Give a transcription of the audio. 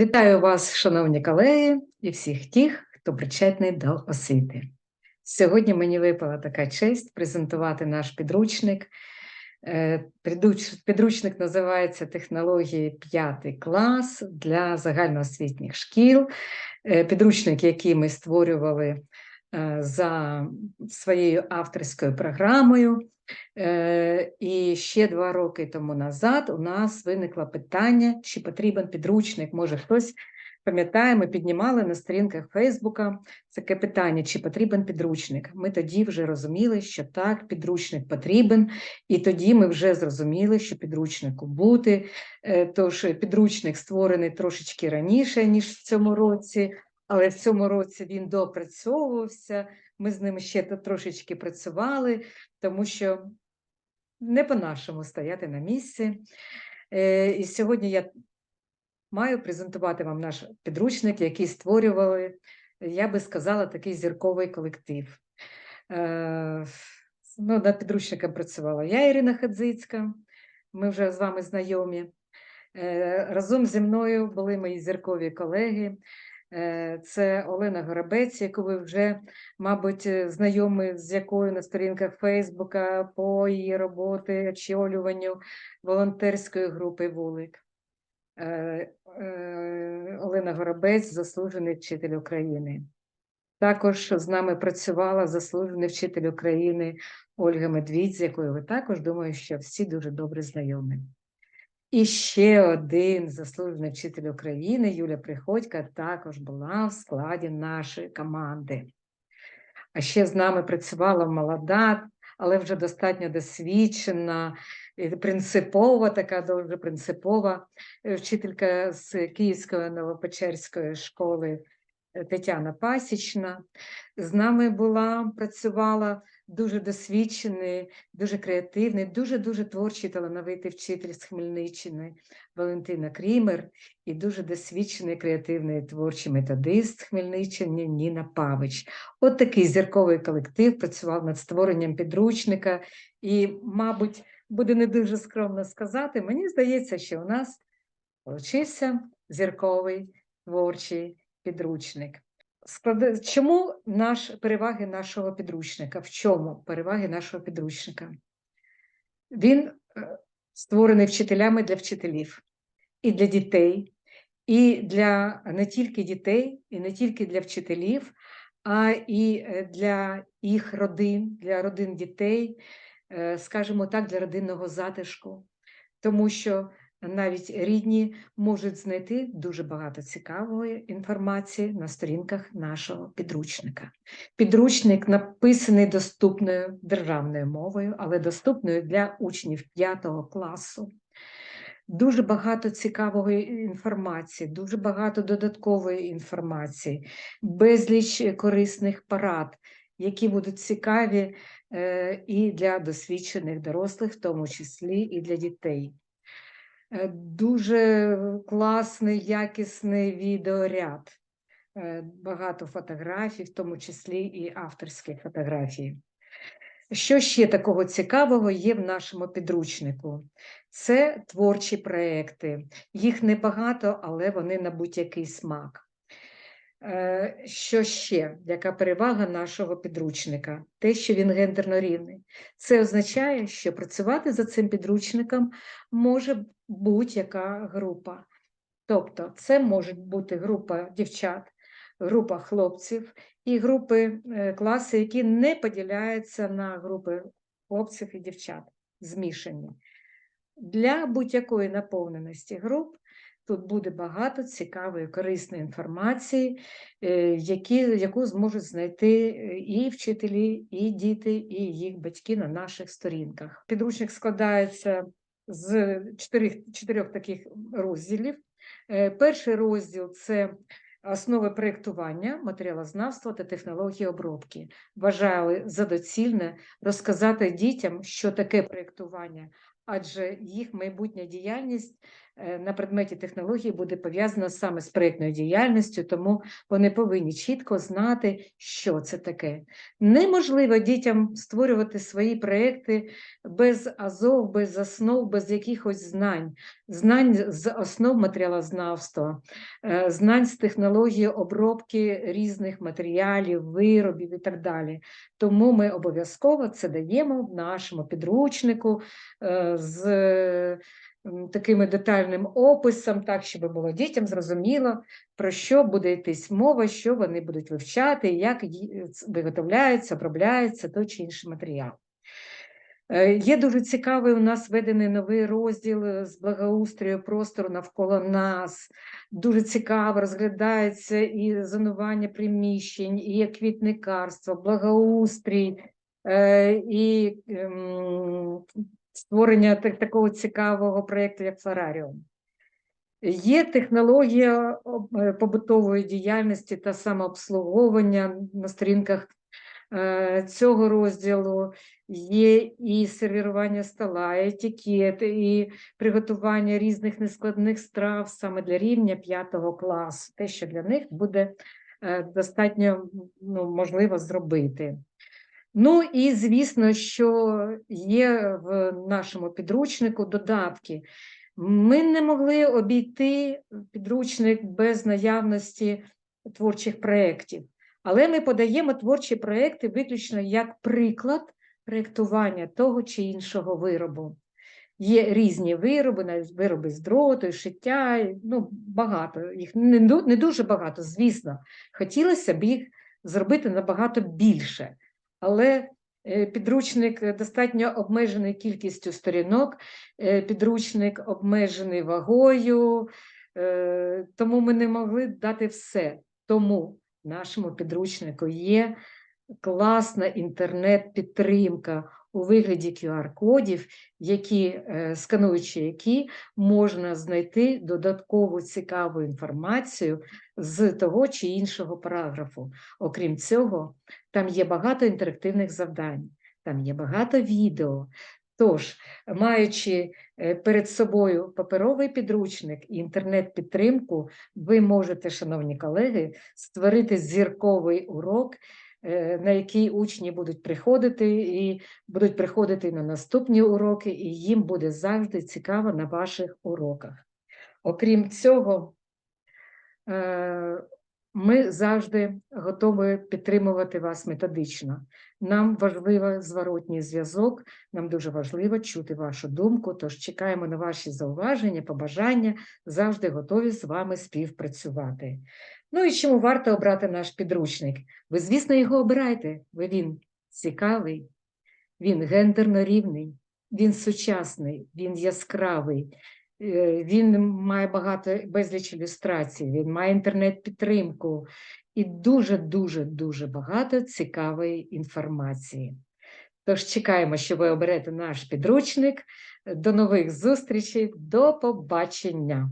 Вітаю вас, шановні колеги, і всіх тих, хто причетний до освіти. Сьогодні мені випала така честь презентувати наш підручник. Е, Підручник називається Технології 5 клас для загальноосвітніх шкіл. Е, Підручник, який ми створювали е, за своєю авторською програмою. Е, І ще два роки тому назад у нас виникло питання, чи потрібен підручник. Може, хтось пам'ятає, ми піднімали на сторінках Фейсбука таке питання, чи потрібен підручник. Ми тоді вже розуміли, що так, підручник потрібен, і тоді ми вже зрозуміли, що підручнику бути. Е, Тож підручник створений трошечки раніше, ніж в цьому році, але в цьому році він допрацьовувався. Ми з ним ще трошечки працювали, тому що не по-нашому стояти на місці. Е, І сьогодні я маю презентувати вам наш підручник, який створювали, я би сказала, такий зірковий колектив. Е, Ну, над підручником працювала я, Ірина Хадзицька, ми вже з вами знайомі. Е, Разом зі мною були мої зіркові колеги. Е, Це Олена Горобець, яку ви вже, мабуть, е, знайомі з якою на сторінках Фейсбука по її роботи, очолюванню волонтерської групи Вулик. Е, Олена Горобець, заслужений вчитель України. Також з нами працювала заслужений вчитель України Ольга Медвідь, з якою ви також думаю, що всі дуже добре знайомі. І ще один заслужений вчитель України Юля Приходька також була в складі нашої команди. А ще з нами працювала молода, але вже достатньо досвідчена, принципова, така дуже принципова е, вчителька з Київської Новопечерської школи е, Тетяна Пасічна. З нами була, працювала дуже досвідчений, дуже креативний, дуже-дуже творчий талановитий вчитель з Хмельниччини Валентина Крімер і дуже досвідчений креативний творчий методист Хмельниччини Ніна Павич. От такий зірковий колектив працював над створенням підручника, і, мабуть, буде не дуже скромно сказати, мені здається, що у нас получився зірковий творчий підручник. Складе- Чому наш переваги нашого підручника? В чому переваги нашого підручника? Він е, створений вчителями для вчителів і для дітей, і для не тільки дітей, і не тільки для вчителів, а і е, для їх родин, для родин дітей, е, скажімо так, для родинного затишку, тому що навіть рідні можуть знайти дуже багато цікавої інформації на сторінках нашого підручника. Підручник написаний доступною державною мовою, але доступною для учнів 5 класу. Дуже багато цікавої інформації, дуже багато додаткової інформації, безліч корисних парад, які будуть цікаві е, і для досвідчених дорослих, в тому числі і для дітей. Е, Дуже класний, якісний відеоряд, е, багато фотографій, в тому числі і авторські фотографії. Що ще такого цікавого є в нашому підручнику? Це творчі проекти. Їх небагато, але вони на будь-який смак. Е, Що ще? Яка перевага нашого підручника? Те, що він гендерно рівний. Це означає, що працювати за цим підручником може будь-яка група. Тобто, це може бути група дівчат, група хлопців і групи е, класи, які не поділяються на групи хлопців і дівчат, змішані. Для будь-якої наповненості груп тут буде багато цікавої, корисної інформації, е, які, яку зможуть знайти е, і вчителі, і діти, і їх батьки на наших сторінках. Підручник складається з чотирьох, чотирьох таких розділів. Е, Перший розділ це основи проєктування, матеріалознавства та технології обробки. Вважаю за доцільне розказати дітям, що таке проєктування, адже їх майбутня діяльність на предметі технології буде пов'язана саме з проєктною діяльністю, тому вони повинні чітко знати, що це таке. Неможливо дітям створювати свої проекти без азов, без основ, без якихось знань, знань з основ матеріалознавства, е, знань з технології обробки різних матеріалів, виробів і так далі. Тому ми обов'язково це даємо в нашому підручнику е, з таким детальним описом, так, щоб було дітям зрозуміло, про що буде йтись мова, що вони будуть вивчати, як ц- виготовляється, обробляється той чи інший матеріал. Е, Є дуже цікавий у нас введений новий розділ е, з благоустрою простору навколо нас. Дуже цікаво розглядається і зонування приміщень, і квітникарство, благоустрій, е, і ем, створення так- такого цікавого проєкту, як Флораріум. Є технологія е, побутової діяльності та самообслуговування на сторінках е, цього розділу. Є і сервірування стола, етикет, і приготування різних нескладних страв саме для рівня п'ятого класу, те, що для них буде е, достатньо ну, можливо зробити. Ну і звісно, що є в нашому підручнику додатки. Ми не могли обійти підручник без наявності творчих проєктів, але ми подаємо творчі проєкти виключно як приклад проєктування того чи іншого виробу. Є різні вироби, навіть вироби з дроту, шиття, ну, багато, їх не дуже багато, звісно. Хотілося б їх зробити набагато більше, але е, підручник достатньо обмежений кількістю сторінок, е, підручник обмежений вагою, е, тому ми не могли дати все. Тому нашому підручнику є класна інтернет-підтримка у вигляді QR-кодів, які, е, скануючи які, можна знайти додаткову цікаву інформацію з того чи іншого параграфу. Окрім цього, там є багато інтерактивних завдань, там є багато відео. Тож, маючи е, перед собою паперовий підручник і інтернет-підтримку, ви можете, шановні колеги, створити зірковий урок, на який учні будуть приходити і будуть приходити на наступні уроки, і їм буде завжди цікаво на ваших уроках. Окрім цього, е, ми завжди готові підтримувати вас методично. Нам важливий зворотній зв'язок, нам дуже важливо чути вашу думку, тож чекаємо на ваші зауваження, побажання, завжди готові з вами співпрацювати. Ну і чому варто обрати наш підручник? Ви, звісно, його обирайте, бо він цікавий, він гендерно рівний, він сучасний, він яскравий, е, він має багато безліч ілюстрацій, він має інтернет-підтримку і дуже-дуже дуже багато цікавої інформації. Тож чекаємо, що ви оберете наш підручник. До нових зустрічей, до побачення!